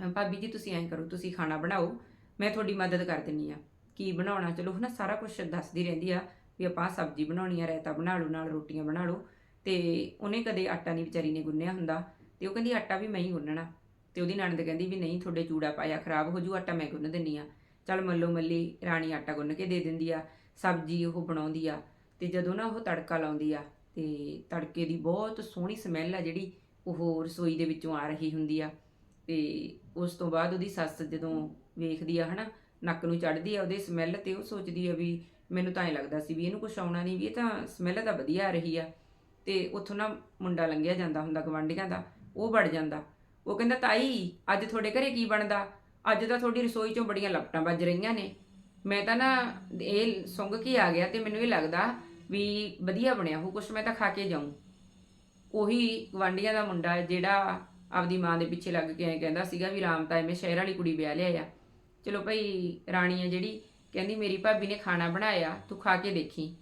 Speaker 1: ਭਾਬੀ ਜੀ, ਤੁਸੀਂ ਐਂ ਕਰੋ, ਤੁਸੀਂ ਖਾਣਾ ਬਣਾਓ, ਮੈਂ ਤੁਹਾਡੀ ਮਦਦ ਕਰ ਦਿੰਨੀ ਆ। ਕੀ ਬਣਾਉਣਾ? ਚਲੋ, ਹਨਾ, ਸਾਰਾ ਕੁਝ ਦੱਸਦੀ ਰਹਿੰਦੀ ਆ ਵੀ ਆਪਾਂ ਸਬਜ਼ੀ ਬਣਾਉਣੀ ਆ, ਰਾਇਤਾ ਬਣਾ ਲਓ, ਨਾਲ ਰੋਟੀਆਂ ਬਣਾ ਲਓ। ਤੇ ਉਹਨੇ ਕਦੇ ਆਟਾ ਨਹੀਂ ਵਿਚਾਰੀ ਨੇ ਗੁੰਨਿਆ ਹੁੰਦਾ। ਤੇ ਉਹ ਕਹਿੰਦੀ, ਆਟਾ ਵੀ ਮੈਂ ਹੀ ਗੁੰਨਣਾ। ਤੇ ਉਹਦੀ ਨਣਦ ਕਹਿੰਦੀ ਵੀ ਨਹੀਂ, ਤੁਹਾਡੇ ਚੂੜਾ ਪਾਇਆ ਖਰਾਬ ਹੋ ਜੂ, ਆਟਾ ਮੈਂ ਗੁੰਨ ਦਿੰਨੀ ਆ। ਚੱਲ ਮੱਲੋ ਮੱਲੀ ਰਾਣੀ ਆਟਾ ਗੁੰਨ ਕੇ ਦੇ ਦਿੰਦੀ ਆ। ਸਬਜ਼ੀ ਉਹ ਬਣਾਉਂਦੀ ਆ ਤੇ ਜਦੋਂ ਨਾ ਉਹ ਤੜਕਾ ਲਾਉਂਦੀ ਆ ਤੇ ਤੜਕੇ ਦੀ ਬਹੁਤ ਸੋਹਣੀ ਸਮੈਲ ਆ ਜਿਹੜੀ, ਉਹ ਰਸੋਈ ਦੇ ਵਿੱਚੋਂ ਆ ਰਹੀ ਹੁੰਦੀ ਆ। ਤੇ ਉਸ ਤੋਂ ਬਾਅਦ ਉਹਦੀ ਸੱਸ ਜਦੋਂ ਵੇਖਦੀ ਆ, ਹਨਾ, ਨੱਕ ਨੂੰ ਚੜਦੀ ਆ, ਉਹਦੇ ਸਮੈਲ ਤੇ ਉਹ ਸੋਚਦੀ ਆ ਵੀ ਮੈਨੂੰ ਤਾਂ ਐ ਲੱਗਦਾ ਸੀ ਵੀ ਇਹਨੂੰ ਕੁਛ ਆਉਣਾ ਨਹੀਂ, ਵੀ ਇਹ ਤਾਂ ਸਮੈਲ ਤਾਂ ਵਧੀਆ ਆ ਰਹੀ ਆ। ਤੇ ਉੱਥੋਂ ਨਾ ਮੁੰਡਾ ਲੰਘਿਆ ਜਾਂਦਾ ਹੁੰਦਾ ਗਵਾਂਢੀਆਂ ਦਾ, ਉਹ ਵੜ ਜਾਂਦਾ। ਉਹ ਕਹਿੰਦਾ, ਤਾਈ, ਅੱਜ ਤੁਹਾਡੇ ਘਰੇ ਕੀ ਬਣਦਾ? ਅੱਜ ਤਾਂ ਤੁਹਾਡੀ ਰਸੋਈ ਚੋਂ ਬੜੀਆਂ ਲਪਟਾਂ ਵੱਜ ਰਹੀਆਂ ਨੇ। ਮੈਂ ਤਾਂ ਨਾ ਇਹ ਸੁੰਘ ਕੇ ਆ ਗਿਆ ਤੇ ਮੈਨੂੰ ਇਹ ਲੱਗਦਾ ਵੀ ਵਧੀਆ ਬਣਿਆ ਉਹ ਕੁਛ ਮੈਂ ਤਾਂ ਖਾ ਕੇ ਜਾਊਂ। ਉਹੀ ਗਵਾਂਢੀਆਂ ਦਾ ਮੁੰਡਾ ਜਿਹੜਾ ਆਪਦੀ ਮਾਂ ਦੇ ਪਿੱਛੇ ਲੱਗ ਕੇ ਐਂ ਕਹਿੰਦਾ ਸੀਗਾ ਵੀ ਰਾਮ ਤਾਂ ਐਵੇਂ ਸ਼ਹਿਰ ਵਾਲੀ ਕੁੜੀ ਵਿਆਹ ਲਿਆ ਆ ਚਲੋ ਭਾਈ, ਰਾਣੀ ਆ ਜਿਹੜੀ, ਕਹਿੰਦੀ ਮੇਰੀ ਭਾਬੀ ਨੇ ਖਾਣਾ ਬਣਾਇਆ, ਤੂੰ ਖਾ ਕੇ ਦੇਖੀ।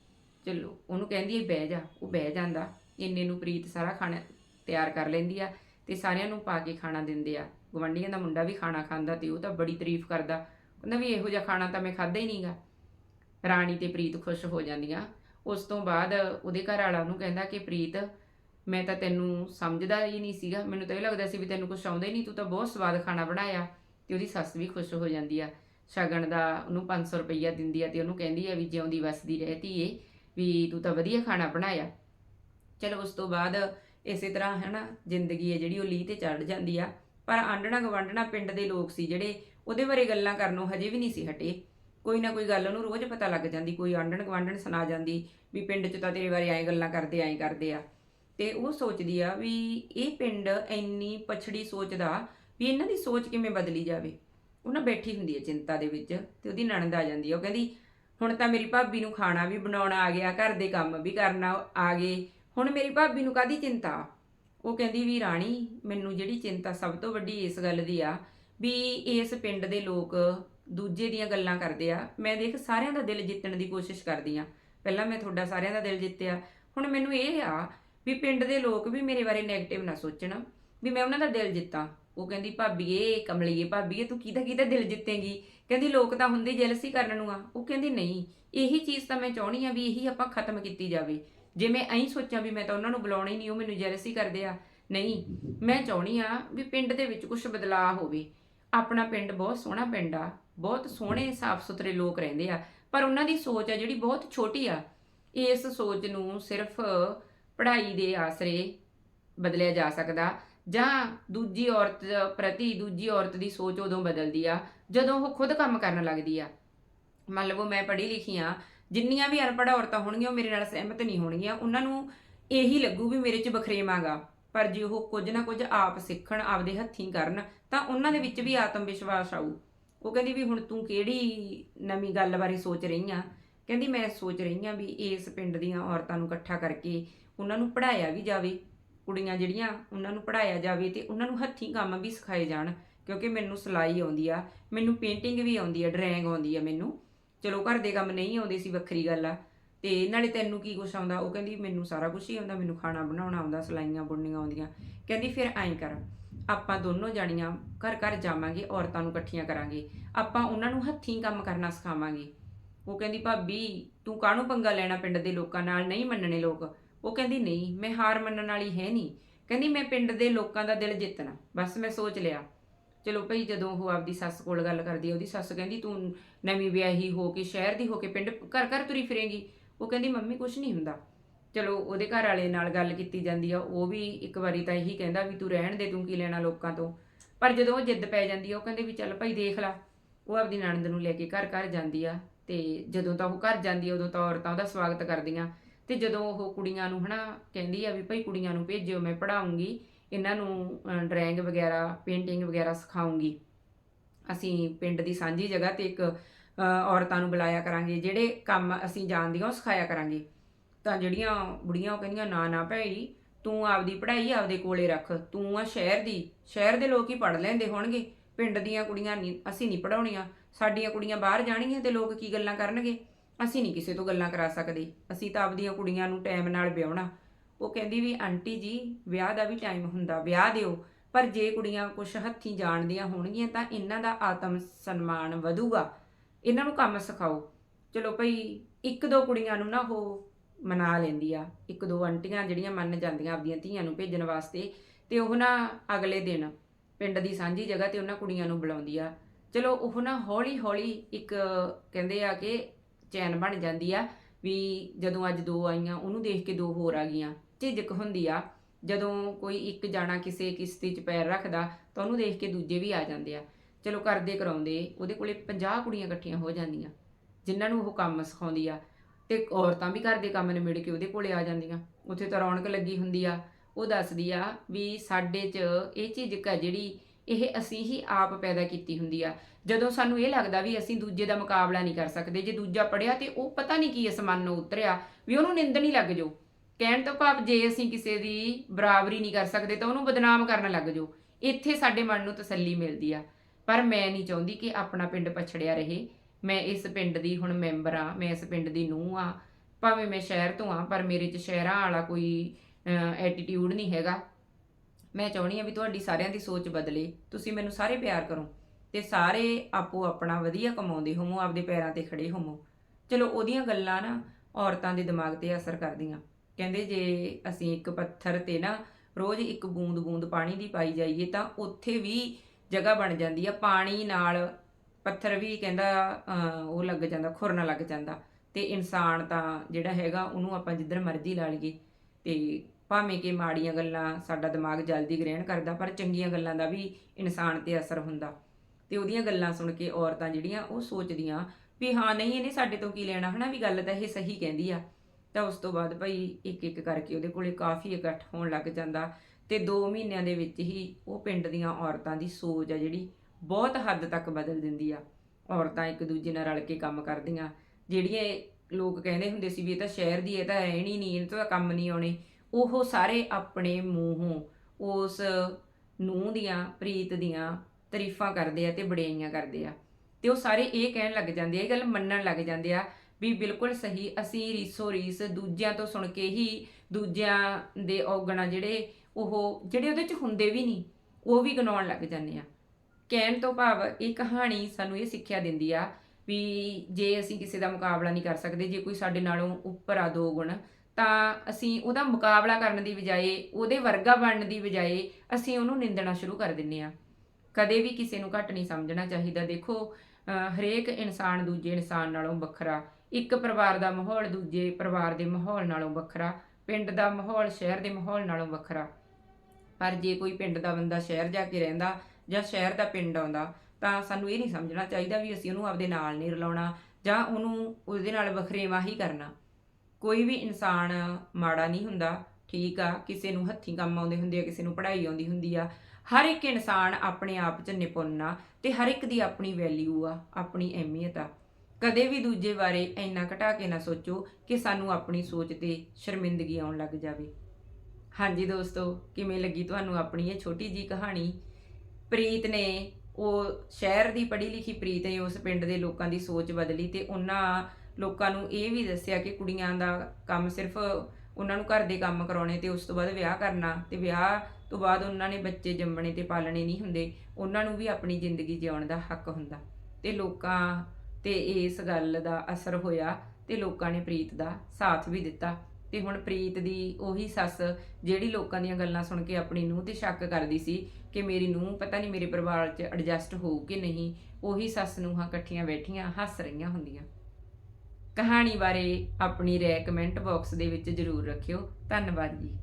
Speaker 1: ਚਲੋ, ਉਹਨੂੰ ਕਹਿੰਦੀ ਹੈ ਬਹਿ ਜਾ, ਉਹ ਬਹਿ ਜਾਂਦਾ। ਇੰਨੇ ਨੂੰ ਪ੍ਰੀਤ ਸਾਰਾ ਖਾਣਾ ਤਿਆਰ ਕਰ ਲੈਂਦੀ ਆ ਤੇ ਸਾਰਿਆਂ ਨੂੰ ਪਾ ਕੇ ਖਾਣਾ ਦਿੰਦੇ ਆ। ਗਵੰਡੀਆਂ ਦਾ ਮੁੰਡਾ ਵੀ ਖਾਣਾ ਖਾਂਦਾ ਤੇ ਉਹ ਤਾਂ ਬੜੀ ਤਾਰੀਫ ਕਰਦਾ। ਕਹਿੰਦਾ ਵੀ ਇਹੋ ਜਿਹਾ ਖਾਣਾ ਤਾਂ ਮੈਂ ਖਾਦਾ ਹੀ ਨਹੀਂਗਾ। ਰਾਣੀ ਤੇ ਪ੍ਰੀਤ ਖੁਸ਼ ਹੋ ਜਾਂਦੀਆਂ। ਉਸ ਤੋਂ ਬਾਅਦ ਉਹਦੇ ਘਰ ਵਾਲਾ ਉਹਨੂੰ ਕਹਿੰਦਾ ਕਿ ਪ੍ਰੀਤ ਮੈਂ ਤਾਂ ਤੈਨੂੰ ਸਮਝਦਾ ਹੀ ਨਹੀਂ ਸੀਗਾ। ਮੈਨੂੰ ਤਾਂ ਇਹ ਲੱਗਦਾ ਸੀ ਵੀ ਤੈਨੂੰ ਕੁਝ ਆਉਂਦਾ ਹੀ ਨਹੀਂ। ਤੂੰ ਤਾਂ ਬਹੁਤ ਸਵਾਦ ਖਾਣਾ ਬਣਾਇਆ ਤੇ ਉਹਦੀ ਸੱਸ ਵੀ ਖੁਸ਼ ਹੋ ਜਾਂਦੀ ਆ। ਸ਼ਗਨ ਦਾ ਉਹਨੂੰ 500 ਰੁਪਈਆ ਦਿੰਦੀ ਆ ਤੇ ਉਹਨੂੰ ਕਹਿੰਦੀ ਆ ਵੀ ਜਿਉਂਦੀ ਵਸਦੀ ਰਹਿ ਏ ਵੀ ਤੂੰ ਤਾਂ ਵਧੀਆ ਖਾਣਾ ਬਣਾਇਆ। ਚਲੋ ਉਸ ਤੋਂ ਬਾਅਦ ਇਸੇ ਤਰ੍ਹਾਂ ਹੈ ਨਾ ਜ਼ਿੰਦਗੀ ਹੈ ਜਿਹੜੀ ਉਹ ਲੀਹ ਤੇ ਚੜ ਜਾਂਦੀ ਆ। ਪਰ ਆਂਡਣਾ ਗਵਾਂਡਣਾ ਪਿੰਡ ਦੇ ਲੋਕ ਸੀ ਜਿਹੜੇ ਉਹਦੇ ਬਾਰੇ ਗੱਲਾਂ ਕਰਨੋਂ ਹਜੇ ਵੀ ਨਹੀਂ ਸੀ ਹਟੇ। ਕੋਈ ਨਾ ਕੋਈ ਗੱਲ ਉਹਨੂੰ ਰੋਜ਼ ਪਤਾ ਲੱਗ ਜਾਂਦੀ, ਕੋਈ ਆਂਡਣ ਗਵਾਂਡਣ ਸੁਣਾ ਜਾਂਦੀ ਵੀ ਪਿੰਡ 'ਚ ਤਾਂ ਤੇਰੇ ਬਾਰੇ ਐਂ ਗੱਲਾਂ ਕਰਦੇ, ਐਂ ਕਰਦੇ ਆ। ਤੇ ਉਹ ਸੋਚਦੀ ਆ ਵੀ ਇਹ ਪਿੰਡ ਇੰਨੀ ਪਛੜੀ ਸੋਚਦਾ ਵੀ ਇਹਨਾਂ ਦੀ ਸੋਚ ਕਿਵੇਂ ਬਦਲੀ ਜਾਵੇ। ਉਹ ਨਾ ਬੈਠੀ ਹੁੰਦੀ ਹੈ ਚਿੰਤਾ ਦੇ ਵਿੱਚ ਤੇ ਉਹਦੀ ਨਣਦ ਆ ਜਾਂਦੀ ਆ। ਉਹ ਕਹਿੰਦੀ, ਹੁਣ ਤਾਂ ਮੇਰੀ ਭਾਬੀ ਨੂੰ ਖਾਣਾ ਵੀ ਬਣਾਉਣਾ ਆ ਗਿਆ, ਘਰ ਦੇ ਕੰਮ ਵੀ ਕਰਨਾ ਆ ਗਏ। ਹੁਣ ਮੇਰੀ ਭਾਬੀ ਨੂੰ ਕਾਦੀ ਚਿੰਤਾ? ਉਹ ਕਹਿੰਦੀ, ਵੀ ਰਾਣੀ, ਮੈਨੂੰ ਜਿਹੜੀ ਚਿੰਤਾ ਸਭ ਤੋਂ ਵੱਡੀ ਇਸ ਗੱਲ ਦੀ ਆ ਵੀ ਇਸ ਪਿੰਡ ਦੇ ਲੋਕ ਦੂਜੇ ਦੀਆਂ ਗੱਲਾਂ ਕਰਦੇ ਆ। ਮੈਂ ਦੇਖ ਸਾਰਿਆਂ ਦਾ ਦਿਲ ਜਿੱਤਣ ਦੀ ਕੋਸ਼ਿਸ਼ ਕਰਦੀ ਆ। ਪਹਿਲਾਂ ਮੈਂ ਤੁਹਾਡਾ ਸਾਰਿਆਂ ਦਾ ਦਿਲ ਜਿੱਤਿਆ। ਹੁਣ ਮੈਨੂੰ ਇਹ ਆ ਵੀ ਪਿੰਡ ਦੇ ਲੋਕ ਵੀ ਮੇਰੇ ਬਾਰੇ 네ਗੇਟਿਵ ਨਾ ਸੋਚਣ, ਵੀ ਮੈਂ ਉਹਨਾਂ ਦਾ ਦਿਲ ਜਿੱਤਾਂ। ਉਹ ਕਹਿੰਦੀ ਭਾਬੀਏ ਕਮਲੀਏ ਭਾਬੀਏ ਤੂੰ ਕਿਹਦਾ ਕਿਹਦਾ ਦਿਲ ਜਿੱਤੇਂਗੀ? ਕਹਿੰਦੀ, ਲੋਕ ਤਾਂ ਹੁੰਦੇ ਜੈਲਸੀ ਕਰਨ ਨੂੰ ਆ। ਉਹ ਕਹਿੰਦੀ, ਨਹੀਂ, ਇਹੀ ਚੀਜ਼ ਤਾਂ ਮੈਂ ਚਾਹਣੀ ਆ ਵੀ ਇਹੀ ਆਪਾਂ ਖਤਮ ਕੀਤੀ ਜਾਵੇ। ਜੇ ਮੈਂ ਐਂ ਸੋਚਾਂ ਵੀ ਮੈਂ ਤਾਂ ਉਹਨਾਂ ਨੂੰ ਬੁਲਾਉਣਾ ਹੀ ਨਹੀਂ, ਉਹ ਮੈਨੂੰ ਜੈਲਸੀ ਕਰਦੇ ਆ। ਨਹੀਂ, ਮੈਂ ਚਾਹਣੀ ਆ ਵੀ ਪਿੰਡ ਦੇ ਵਿੱਚ ਕੁਝ ਬਦਲਾਅ ਹੋਵੇ। ਆਪਣਾ ਪਿੰਡ ਬਹੁਤ ਸੋਹਣਾ ਪਿੰਡ ਆ, ਬਹੁਤ ਸੋਹਣੇ ਸਾਫ਼ ਸੁਥਰੇ ਲੋਕ ਰਹਿੰਦੇ ਆ, ਪਰ ਉਹਨਾਂ ਦੀ ਸੋਚ ਆ ਜਿਹੜੀ ਬਹੁਤ ਛੋਟੀ ਆ। ਇਸ ਸੋਚ ਨੂੰ ਸਿਰਫ ਪੜ੍ਹਾਈ ਦੇ ਆਸਰੇ ਬਦਲਿਆ ਜਾ ਸਕਦਾ। ਜਾਂ ਦੂਜੀ ਔਰਤ ਪ੍ਰਤੀ ਦੂਜੀ ਔਰਤ ਦੀ ਸੋਚ ਉਦੋਂ ਬਦਲਦੀ ਆ, ਜਦੋਂ ਉਹ ਖੁਦ ਕੰਮ ਕਰਨ ਲੱਗਦੀ ਆ। ਮੰਨ ਲਵੋ ਮੈਂ ਪੜ੍ਹੀ ਲਿਖੀ ਆ, ਜਿੰਨੀਆਂ ਵੀ ਅਨਪੜ੍ਹ ਔਰਤਾਂ ਹੋਣਗੀਆਂ, ਉਹ ਮੇਰੇ ਨਾਲ ਸਹਿਮਤ ਨਹੀਂ ਹੋਣਗੀਆਂ। ਉਹਨਾਂ ਨੂੰ ਇਹੀ ਲੱਗੂ ਵੀ ਮੇਰੇ 'ਚ ਬਖਰੇਵਾਂਗਾ। ਪਰ ਜੇ ਉਹ ਕੁਝ ਨਾ ਕੁਝ ਆਪ ਸਿੱਖਣ, ਆਪਦੇ ਹੱਥੀਂ ਕਰਨ, ਤਾਂ ਉਹਨਾਂ ਦੇ ਵਿੱਚ ਵੀ ਆਤਮ ਵਿਸ਼ਵਾਸ ਆਊ। ਉਹ ਕਹਿੰਦੀ ਵੀ ਹੁਣ ਤੂੰ ਕਿਹੜੀ ਨਵੀਂ ਗੱਲ ਬਾਰੇ ਸੋਚ ਰਹੀ ਆ? ਕਹਿੰਦੀ ਮੈਂ ਸੋਚ ਰਹੀ ਆ ਵੀ ਇਸ ਪਿੰਡ ਦੀਆਂ ਔਰਤਾਂ ਨੂੰ ਇਕੱਠਾ ਕਰਕੇ ਉਹਨਾਂ ਨੂੰ ਪੜ੍ਹਾਇਆ ਵੀ ਜਾਵੇ, ਕੁੜੀਆਂ ਜਿਹੜੀਆਂ ਉਹਨਾਂ ਨੂੰ ਪੜ੍ਹਾਇਆ ਜਾਵੇ ਤੇ ਉਹਨਾਂ ਨੂੰ ਹੱਥੀਂ ਕੰਮ ਵੀ ਸਿਖਾਏ ਜਾਣ, ਕਿਉਂਕਿ ਮੈਨੂੰ ਸਿਲਾਈ ਆਉਂਦੀ ਆ, ਮੈਨੂੰ ਪੇਂਟਿੰਗ ਵੀ ਆਉਂਦੀ ਆ, ਡਰਾਇੰਗ ਆਉਂਦੀ ਆ ਮੈਨੂੰ। ਚਲੋ ਘਰ ਦੇ ਕੰਮ ਨਹੀਂ ਆਉਂਦੇ ਸੀ, ਵੱਖਰੀ ਗੱਲ ਆ। ਤੇ ਨਾਲੇ ਤੈਨੂੰ ਕੀ ਕੁਛ ਆਉਂਦਾ? ਉਹ ਕਹਿੰਦੀ, ਮੈਨੂੰ ਸਾਰਾ ਕੁਝ ਹੀ ਆਉਂਦਾ, ਮੈਨੂੰ ਖਾਣਾ ਬਣਾਉਣਾ ਆਉਂਦਾ, ਸਿਲਾਈਆਂ ਬੁਣਨੀਆਂ ਆਉਂਦੀਆਂ। ਕਹਿੰਦੀ, ਫਿਰ ਐਂ ਕਰ, ਆਪਾਂ ਦੋਨੋਂ ਜਾਣੀਆਂ ਘਰ ਘਰ ਜਾਵਾਂਗੇ, ਔਰਤਾਂ ਨੂੰ ਇਕੱਠੀਆਂ ਕਰਾਂਗੇ। ਆਪਾਂ ਉਹਨਾਂ ਨੂੰ ਹੱਥੀਂ ਕੰਮ ਕਰਨਾ ਸਿਖਾਵਾਂਗੇ। ਉਹ ਕਹਿੰਦੀ, ਭਾਬੀ, ਤੂੰ ਕਾਹਨੂੰ ਪੰਗਾ ਲੈਣਾ ਪਿੰਡ ਦੇ ਲੋਕਾਂ ਨਾਲ? ਨਹੀਂ ਮੰਨਣੇ ਲੋਕ। ਉਹ ਕਹਿੰਦੀ, ਨਹੀਂ, ਮੈਂ ਹਾਰ ਮੰਨਣ ਵਾਲੀ ਹੈ ਨਹੀਂ। ਕਹਿੰਦੀ, ਮੈਂ ਪਿੰਡ ਦੇ ਲੋਕਾਂ ਦਾ ਦਿਲ ਜਿੱਤਣਾ। ਬਸ ਮੈਂ ਸੋਚ ਲਿਆ। ਚਲੋ ਭਈ, ਜਦੋਂ ਉਹ ਆਪਦੀ ਸੱਸ ਕੋਲ ਗੱਲ ਕਰਦੀ ਆ, ਉਹਦੀ ਸੱਸ ਕਹਿੰਦੀ, ਤੂੰ ਨਵੀਂ ਵਿਆਹੀ ਹੋ ਕੇ, ਸ਼ਹਿਰ ਦੀ ਹੋ ਕੇ ਪਿੰਡ ਘਰ ਘਰ ਤੁਰੀ ਫਿਰੇਂਗੀ। ਉਹ ਕਹਿੰਦੀ, ਮੰਮੀ, ਕੁਛ ਨਹੀਂ ਹੁੰਦਾ। ਚਲੋ, ਉਹਦੇ ਘਰ ਵਾਲੇ ਨਾਲ ਗੱਲ ਕੀਤੀ ਜਾਂਦੀ ਆ। ਉਹ ਵੀ ਇੱਕ ਵਾਰੀ ਤਾਂ ਇਹੀ ਕਹਿੰਦਾ ਵੀ, ਤੂੰ ਰਹਿਣ ਦੇ, ਤੂੰ ਕੀ ਲੈਣਾ ਲੋਕਾਂ ਤੋਂ? ਪਰ ਜਦੋਂ ਉਹ ਜਿੱਦ ਪੈ ਜਾਂਦੀ ਆ, ਉਹ ਕਹਿੰਦੇ ਵੀ, ਚੱਲ ਭਾਈ, ਦੇਖ ਲੈ। ਉਹ ਆਪਦੀ ਨਣਦ ਨੂੰ ਲੈ ਕੇ ਘਰ ਘਰ ਜਾਂਦੀ ਆ ਤੇ ਜਦੋਂ ਤਾਂ ਉਹ ਘਰ ਜਾਂਦੀ ਆ, ਉਦੋਂ ਤਾਂ ਔਰਤਾਂ ਉਹਦਾ ਸਵਾਗਤ ਕਰਦੀਆਂ। ਤੇ ਜਦੋਂ ਉਹ ਕੁੜੀਆਂ ਨੂੰ ਹਨਾ ਕਹਿੰਦੀ ਆ ਵੀ ਭਾਈ ਕੁੜੀਆਂ ਨੂੰ ਭੇਜਿਓ, ਮੈਂ ਪੜਾਉਂਗੀ ਇਹਨਾਂ ਨੂੰ ਡਰਾਇੰਗ ਵਗੈਰਾ, ਪੇਂਟਿੰਗ ਵਗੈਰਾ ਸਿਖਾਉਂਗੀ। ਅਸੀਂ ਪਿੰਡ ਦੀ ਸਾਂਝੀ ਜਗ੍ਹਾ ਤੇ ਇੱਕ ਔਰਤਾਂ ਨੂੰ ਬੁਲਾਇਆ ਕਰਾਂਗੇ, ਜਿਹੜੇ ਕੰਮ ਅਸੀਂ ਜਾਣਦੀਆਂ ਉਹ ਸਿਖਾਇਆ ਕਰਾਂਗੇ। ਤਾਂ ਜਿਹੜੀਆਂ ਬੁੜੀਆਂ ਉਹ ਕਹਿੰਦੀਆਂ, ਨਾ ਨਾ ਭਾਈ, ਤੂੰ ਆਪਦੀ ਪੜ੍ਹਾਈ ਆਪਦੇ ਕੋਲੇ ਰੱਖ, ਤੂੰ ਆ ਸ਼ਹਿਰ ਦੀ, ਸ਼ਹਿਰ ਦੇ ਲੋਕ ਹੀ ਪੜ੍ਹ ਲੈਂਦੇ ਹੋਣਗੇ। ਪਿੰਡ ਦੀਆਂ ਕੁੜੀਆਂ ਨਹੀਂ ਅਸੀਂ ਨਹੀਂ ਪੜਾਉਣੀਆਂ ਸਾਡੀਆਂ ਕੁੜੀਆਂ ਬਾਹਰ ਜਾਣਗੀਆਂ ਤੇ ਲੋਕ ਕੀ ਗੱਲਾਂ ਕਰਨਗੇ? ਅਸੀਂ ਨਹੀਂ ਕਿਸੇ ਤੋਂ ਗੱਲਾਂ ਕਰਾ ਸਕਦੇ। ਅਸੀਂ ਤਾਂ ਆਪਦੀਆਂ ਕੁੜੀਆਂ ਨੂੰ ਟਾਈਮ ਨਾਲ ਵਿਆਹਣਾ। ਉਹ ਕਹਿੰਦੀ ਵੀ, ਆਂਟੀ ਜੀ, ਵਿਆਹ ਦਾ ਵੀ ਟਾਈਮ ਹੁੰਦਾ, ਵਿਆਹ ਦਿਓ। ਪਰ ਜੇ ਕੁੜੀਆਂ ਕੁਛ ਹੱਥੀਂ ਜਾਣਦੀਆਂ ਹੋਣਗੀਆਂ ਤਾਂ ਇਹਨਾਂ ਦਾ ਆਤਮ ਸਨਮਾਨ ਵਧੂਗਾ। ਇਹਨਾਂ ਨੂੰ ਕੰਮ ਸਿਖਾਓ। ਚਲੋ ਭਈ, ਇੱਕ ਦੋ ਕੁੜੀਆਂ ਨੂੰ ਨਾ ਉਹ ਮਨਾ ਲੈਂਦੀ ਆ। ਇੱਕ ਦੋ ਆਂਟੀਆਂ ਜਿਹੜੀਆਂ ਮੰਨ ਜਾਂਦੀਆਂ ਆਪਦੀਆਂ ਧੀਆਂ ਨੂੰ ਭੇਜਣ ਵਾਸਤੇ ਤੇ ਉਹ ਨਾ ਅਗਲੇ ਦਿਨ ਪਿੰਡ ਦੀ ਸਾਂਝੀ ਜਗ੍ਹਾ ਤੇ ਉਹਨਾਂ ਕੁੜੀਆਂ ਨੂੰ ਬੁਲਾਉਂਦੀ ਆ। ਚਲੋ ਉਹ ਨਾ ਹੌਲੀ ਹੌਲੀ ਇੱਕ ਕਹਿੰਦੇ ਆ ਕਿ ਚੈਨ ਬਣ ਜਾਂਦੀ ਆ ਵੀ ਜਦੋਂ ਅੱਜ ਦੋ ਆਈਆਂ, ਉਹਨੂੰ ਦੇਖ ਕੇ ਦੋ ਹੋਰ ਆ ਗਈਆਂ। ਝਿਜਕ ਹੁੰਦੀ ਆ। ਜਦੋਂ ਕੋਈ ਇੱਕ ਜਾਣਾ ਕਿਸੇ ਕਿਸ਼ਤੀ 'ਚ ਪੈਰ ਰੱਖਦਾ, ਤਾਂ ਉਹਨੂੰ ਦੇਖ ਕੇ ਦੂਜੇ ਵੀ ਆ ਜਾਂਦੇ ਆ। ਚਲੋ ਕਰਦੇ ਕਰਾਉਂਦੇ, ਉਹਦੇ ਕੋਲੇ 50 ਕੁੜੀਆਂ ਇਕੱਠੀਆਂ ਹੋ ਜਾਂਦੀਆਂ, ਜਿਨ੍ਹਾਂ ਨੂੰ ਉਹ ਕੰਮ ਸਿਖਾਉਂਦੀ ਆ। ਤੇ ਔਰਤਾਂ ਵੀ ਘਰ ਦੇ ਕੰਮ ਨਿਬੜ ਕੇ ਉਹਦੇ ਕੋਲੇ ਆ ਜਾਂਦੀਆਂ। ਉੱਥੇ ਤਾਂ ਰੌਣਕ ਲੱਗੀ ਹੁੰਦੀ ਆ। ਉਹ ਦੱਸਦੀ ਆ ਵੀ ਸਾਡੇ 'ਚ ਇਹ ਝਿਜਕ ਆ ਜਿਹੜੀ ਇਹ ਅਸੀਂ ਹੀ ਆਪ ਪੈਦਾ ਕੀਤੀ ਹੁੰਦੀ ਆ। ਜਦੋਂ ਸਾਨੂੰ ਇਹ ਲੱਗਦਾ ਵੀ ਅਸੀਂ ਦੂਜੇ ਦਾ ਮੁਕਾਬਲਾ ਨਹੀਂ ਕਰ ਸਕਦੇ, ਜੇ ਦੂਜਾ ਪੜਿਆ ਤੇ ਉਹ ਪਤਾ ਨਹੀਂ ਕੀ ਇਸ ਮਨ ਨੂੰ ਉਤਰਿਆ, ਵੀ ਉਹਨੂੰ ਨਿੰਦਣੀ ਲੱਗ ਜਾਓ। ਕਹਿਣ ਤੋਂ ਭਾਵ ਜੇ ਅਸੀਂ ਕਿਸੇ ਦੀ ਬਰਾਬਰੀ ਨਹੀਂ ਕਰ ਸਕਦੇ ਤਾਂ ਉਹਨੂੰ ਬਦਨਾਮ ਕਰਨ ਲੱਗ ਜਾਓ। ਇੱਥੇ ਸਾਡੇ ਮਨ ਨੂੰ ਤਸੱਲੀ ਮਿਲਦੀ ਆ। ਪਰ ਮੈਂ ਨਹੀਂ ਚਾਹੁੰਦੀ ਕਿ ਆਪਣਾ ਪਿੰਡ ਪਛੜਿਆ ਰਹੇ। ਮੈਂ ਇਸ ਪਿੰਡ ਦੀ ਹੁਣ ਮੈਂਬਰ ਆ, ਮੈਂ ਇਸ ਪਿੰਡ ਦੀ ਨੂੰਹ ਆ। ਭਾਵੇਂ ਮੈਂ ਸ਼ਹਿਰ ਤੋਂ ਆ, ਪਰ ਮੇਰੇ 'ਚ ਸ਼ਹਿਰਾਂ ਵਾਲਾ ਕੋਈ ਐਟੀਟਿਊਡ ਨਹੀਂ ਹੈਗਾ। ਮੈਂ ਚਾਹੁੰਦੀ ਆ ਵੀ ਤੁਹਾਡੀ ਸਾਰਿਆਂ ਦੀ ਸੋਚ ਬਦਲੇ, ਤੁਸੀਂ ਮੈਨੂੰ ਸਾਰੇ ਪਿਆਰ ਕਰੋ ਤੇ ਸਾਰੇ ਆਪੋ ਆਪਣਾ ਵਧੀਆ ਕਮਾਉਂਦੇ ਹੋਵੋ, ਆਪਦੇ ਪੈਰਾਂ ਤੇ ਖੜੇ ਹੋਵੋ। ਚਲੋ, ਉਹਦੀਆਂ ਗੱਲਾਂ ਨਾ ਔਰਤਾਂ ਦੇ ਦਿਮਾਗ ਤੇ ਅਸਰ ਕਰਦੀਆਂ। ਕਹਿੰਦੇ ਜੇ ਅਸੀਂ ਇੱਕ ਪੱਥਰ ਤੇ ਨਾ ਰੋਜ਼ ਇੱਕ ਬੂੰਦ ਬੂੰਦ ਪਾਣੀ ਦੀ ਪਾਈ ਜਾਈਏ ਤਾਂ ਉੱਥੇ ਵੀ ਜਗ੍ਹਾ ਬਣ ਜਾਂਦੀ ਆ, ਪਾਣੀ ਨਾਲ ਪੱਥਰ ਵੀ ਕਹਿੰਦਾ ਉਹ ਲੱਗ ਜਾਂਦਾ, ਖੁਰਨਾ ਲੱਗ ਜਾਂਦਾ ਤੇ ਇਨਸਾਨ ਤਾਂ ਜਿਹੜਾ ਹੈਗਾ ਉਹਨੂੰ ਆਪਾਂ ਜਿੱਧਰ ਮਰਜ਼ੀ ਲਾ ਲਈਏ ਤੇ ਭਾਵੇਂ ਕਿ ਮਾੜੀਆਂ ਗੱਲਾਂ ਸਾਡਾ ਦਿਮਾਗ ਜਲਦੀ ਗ੍ਰਹਿਣ ਕਰਦਾ, ਪਰ ਚੰਗੀਆਂ ਗੱਲਾਂ ਦਾ ਵੀ ਇਨਸਾਨ ਤੇ ਅਸਰ ਹੁੰਦਾ। ਤੇ ਉਹਦੀਆਂ ਗੱਲਾਂ ਸੁਣ ਕੇ ਔਰਤਾਂ ਜਿਹੜੀਆਂ, ਉਹ ਸੋਚਦੀਆਂ ਵੀ ਹਾਂ, ਨਹੀਂ, ਇਹਨੇ ਸਾਡੇ ਤੋਂ ਕੀ ਲੈਣਾ? ਹਨਾ, ਵੀ ਗੱਲ ਤਾਂ ਇਹ ਸਹੀ ਕਹਿੰਦੀ ਆ। ਤਾਂ ਉਸ ਤੋਂ ਬਾਅਦ ਭਾਈ ਇੱਕ ਇੱਕ ਕਰਕੇ ਉਹਦੇ ਕੋਲੇ ਕਾਫੀ ਇਕੱਠ ਹੋਣ ਲੱਗ ਜਾਂਦਾ ਤੇ 2 ਮਹੀਨਿਆਂ ਦੇ ਵਿੱਚ ਹੀ ਉਹ ਪਿੰਡ ਦੀਆਂ ਔਰਤਾਂ ਦੀ ਸੋਚ ਆ ਜਿਹੜੀ ਬਹੁਤ ਹੱਦ ਤੱਕ ਬਦਲ ਦਿੰਦੀ ਆ। ਔਰਤਾਂ ਇੱਕ ਦੂਜੇ ਨਾਲ ਰਲ ਕੇ ਕੰਮ ਕਰਦੀਆਂ। ਜਿਹੜੀਆਂ ਲੋਕ ਕਹਿੰਦੇ ਹੁੰਦੇ ਸੀ ਵੀ ਇਹ ਤਾਂ ਸ਼ਹਿਰ ਦੀ, ਇਹ ਤਾਂ ਐਣੀ ਨਹੀਂ, ਇਹ ਤਾਂ ਕੰਮ ਨਹੀਂ ਆਉਣੇ। ਉਹ ਸਾਰੇ ਆਪਣੇ ਮੂੰਹੋਂ ਉਸ ਨੂੰਹ ਦੀਆਂ, ਪ੍ਰੀਤ ਦੀਆਂ ਤਾਰੀਫਾਂ ਕਰਦੇ ਆ ਤੇ ਬੜਾਈਆਂ ਕਰਦੇ ਆ। ਤੇ ਉਹ ਸਾਰੇ ਇਹ ਕਹਿਣ ਲੱਗ ਜਾਂਦੇ ਆ, ਇਹ ਗੱਲ ਮੰਨਣ ਲੱਗ ਜਾਂਦੇ ਆ ਵੀ ਬਿਲਕੁਲ ਸਹੀ, ਅਸੀਂ ਰੀਸੋ ਰੀਸ ਦੂਜਿਆਂ ਤੋਂ ਸੁਣ ਕੇ ਹੀ ਦੂਜਿਆਂ ਦੇ ਔਗਣਾ ਜਿਹੜੇ ਉਹ ਜਿਹੜੇ ਉਹਦੇ ਚ ਹੁੰਦੇ ਵੀ ਨਹੀਂ, ਉਹ ਵੀ ਗਨਾਉਣ ਲੱਗ ਜਾਂਦੇ ਆ। ਕਹਿਣ ਤੋਂ ਭਾਵ ਇਹ ਕਹਾਣੀ ਸਾਨੂੰ ਇਹ ਸਿੱਖਿਆ ਦਿੰਦੀ ਆ ਵੀ ਜੇ ਅਸੀਂ ਕਿਸੇ ਦਾ ਮੁਕਾਬਲਾ ਨਹੀਂ ਕਰ ਸਕਦੇ, ਜੇ ਕੋਈ ਸਾਡੇ ਨਾਲੋਂ ਉੱਪਰ ਆ ਦੋ ਗੁਣ ਤਾਂ ਅਸੀਂ ਉਹਦਾ ਮੁਕਾਬਲਾ ਕਰਨ ਦੀ ਬਜਾਏ, ਉਹਦੇ ਵਰਗਾ ਬਣਨ ਦੀ ਬਜਾਏ ਅਸੀਂ ਉਹਨੂੰ ਨਿੰਦਣਾ ਸ਼ੁਰੂ ਕਰ ਦਿੰਨੇ ਆ। ਕਦੇ ਵੀ ਕਿਸੇ ਨੂੰ ਘੱਟ ਨਹੀਂ ਸਮਝਣਾ ਚਾਹੀਦਾ। ਦੇਖੋ ਹਰੇਕ ਇਨਸਾਨ ਦੂਜੇ ਇਨਸਾਨ ਨਾਲੋਂ ਵੱਖਰਾ। ਇੱਕ ਪਰਿਵਾਰ ਦਾ ਮਾਹੌਲ ਦੂਜੇ ਪਰਿਵਾਰ ਦੇ ਮਾਹੌਲ ਨਾਲੋਂ ਵੱਖਰਾ। ਪਿੰਡ ਦਾ ਮਾਹੌਲ ਸ਼ਹਿਰ ਦੇ ਮਾਹੌਲ ਨਾਲੋਂ ਵੱਖਰਾ। ਪਰ ਜੇ ਕੋਈ ਪਿੰਡ ਦਾ ਬੰਦਾ ਸ਼ਹਿਰ ਜਾ ਕੇ ਰਹਿੰਦਾ ਜਾਂ ਸ਼ਹਿਰ ਦਾ ਪਿੰਡ ਆਉਂਦਾ, ਤਾਂ ਸਾਨੂੰ ਇਹ ਨਹੀਂ ਸਮਝਣਾ ਚਾਹੀਦਾ ਵੀ ਅਸੀਂ ਉਹਨੂੰ ਆਪਦੇ ਨਾਲ ਨਹੀਂ ਰਲਾਉਣਾ ਜਾਂ ਉਹਨੂੰ ਉਹਦੇ ਨਾਲ ਵਖਰੇਵਾ ਹੀ ਕਰਨਾ। ਕੋਈ ਵੀ ਇਨਸਾਨ ਮਾੜਾ ਨਹੀਂ ਹੁੰਦਾ, ਠੀਕ ਆ, ਕਿਸੇ ਨੂੰ ਹੱਥੀਂ ਕੰਮ ਆਉਂਦੇ ਹੁੰਦੇ ਆ, ਕਿਸੇ ਨੂੰ ਪੜ੍ਹਾਈ ਆਉਂਦੀ ਹੁੰਦੀ ਆ, ਹਰ ਇੱਕ ਇਨਸਾਨ ਆਪਣੇ ਆਪ 'ਚ ਨਿਪੁੰਨ ਆ ਤੇ ਹਰ ਇੱਕ ਦੀ ਆਪਣੀ ਵੈਲਿਊ ਆ, ਆਪਣੀ ਅਹਿਮੀਅਤ ਆ। ਕਦੇ ਵੀ ਦੂਜੇ ਬਾਰੇ ਇੰਨਾ ਘਟਾ ਕੇ ਨਾ ਸੋਚੋ ਕਿ ਸਾਨੂੰ ਆਪਣੀ ਸੋਚ ਤੇ ਸ਼ਰਮਿੰਦਗੀ ਆਉਣ ਲੱਗ ਜਾਵੇ। ਹਾਂਜੀ ਦੋਸਤੋ, ਕਿਵੇਂ ਲੱਗੀ ਤੁਹਾਨੂੰ ਆਪਣੀ ਇਹ ਛੋਟੀ ਜੀ ਕਹਾਣੀ? ਪ੍ਰੀਤ ਨੇ ਉਹ ਸ਼ਹਿਰ ਦੀ ਪੜ੍ਹੀ ਲਿਖੀ ਪ੍ਰੀਤ ਨੇ ਉਸ ਪਿੰਡ ਦੇ ਲੋਕਾਂ ਦੀ ਸੋਚ ਬਦਲੀ ਤੇ ਉਹਨਾਂ ਲੋਕਾਂ ਨੂੰ ਇਹ ਵੀ ਦੱਸਿਆ ਕਿ ਕੁੜੀਆਂ ਦਾ ਕੰਮ ਸਿਰਫ ਉਹਨਾਂ ਨੂੰ ਘਰ ਦੇ ਕੰਮ ਕਰਾਉਣੇ ਤੇ ਉਸ ਤੋਂ ਬਾਅਦ ਵਿਆਹ ਕਰਨਾ ਤੇ ਵਿਆਹ ਤੋਂ ਬਾਅਦ ਉਹਨਾਂ ਨੇ ਬੱਚੇ ਜੰਮਣੇ ਤੇ ਪਾਲਣੇ ਨਹੀਂ ਹੁੰਦੇ, ਉਹਨਾਂ ਨੂੰ ਵੀ ਆਪਣੀ ਜ਼ਿੰਦਗੀ ਜਿਉਣ ਦਾ ਹੱਕ ਹੁੰਦਾ। ਤੇ ਲੋਕਾਂ ਤੇ ਇਸ ਗੱਲ ਦਾ ਅਸਰ ਹੋਇਆ ਤੇ ਲੋਕਾਂ ਨੇ ਪ੍ਰੀਤ ਦਾ ਸਾਥ ਵੀ ਦਿੱਤਾ। ਤੇ ਹੁਣ ਪ੍ਰੀਤ ਦੀ ਉਹੀ ਸੱਸ ਜਿਹੜੀ ਲੋਕਾਂ ਦੀਆਂ ਗੱਲਾਂ ਸੁਣ ਕੇ ਆਪਣੀ ਨੂੰਹ ਤੇ ਸ਼ੱਕ ਕਰਦੀ ਸੀ ਕਿ ਮੇਰੀ ਨੂੰਹ ਪਤਾ ਨਹੀਂ ਮੇਰੇ ਪਰਿਵਾਰ 'ਚ ਐਡਜਸਟ ਹੋਊ ਕਿ ਨਹੀਂ, ਉਹੀ ਸੱਸ ਨੂੰਹਾਂ ਇਕੱਠੀਆਂ ਬੈਠੀਆਂ ਹੱਸ ਰਹੀਆਂ ਹੁੰਦੀਆਂ। ਕਹਾਣੀ ਬਾਰੇ ਆਪਣੀ ਰਾਏ ਕਮੈਂਟ ਬਾਕਸ ਦੇ ਵਿੱਚ ਜ਼ਰੂਰ ਰੱਖਿਓ। ਧੰਨਵਾਦ ਜੀ।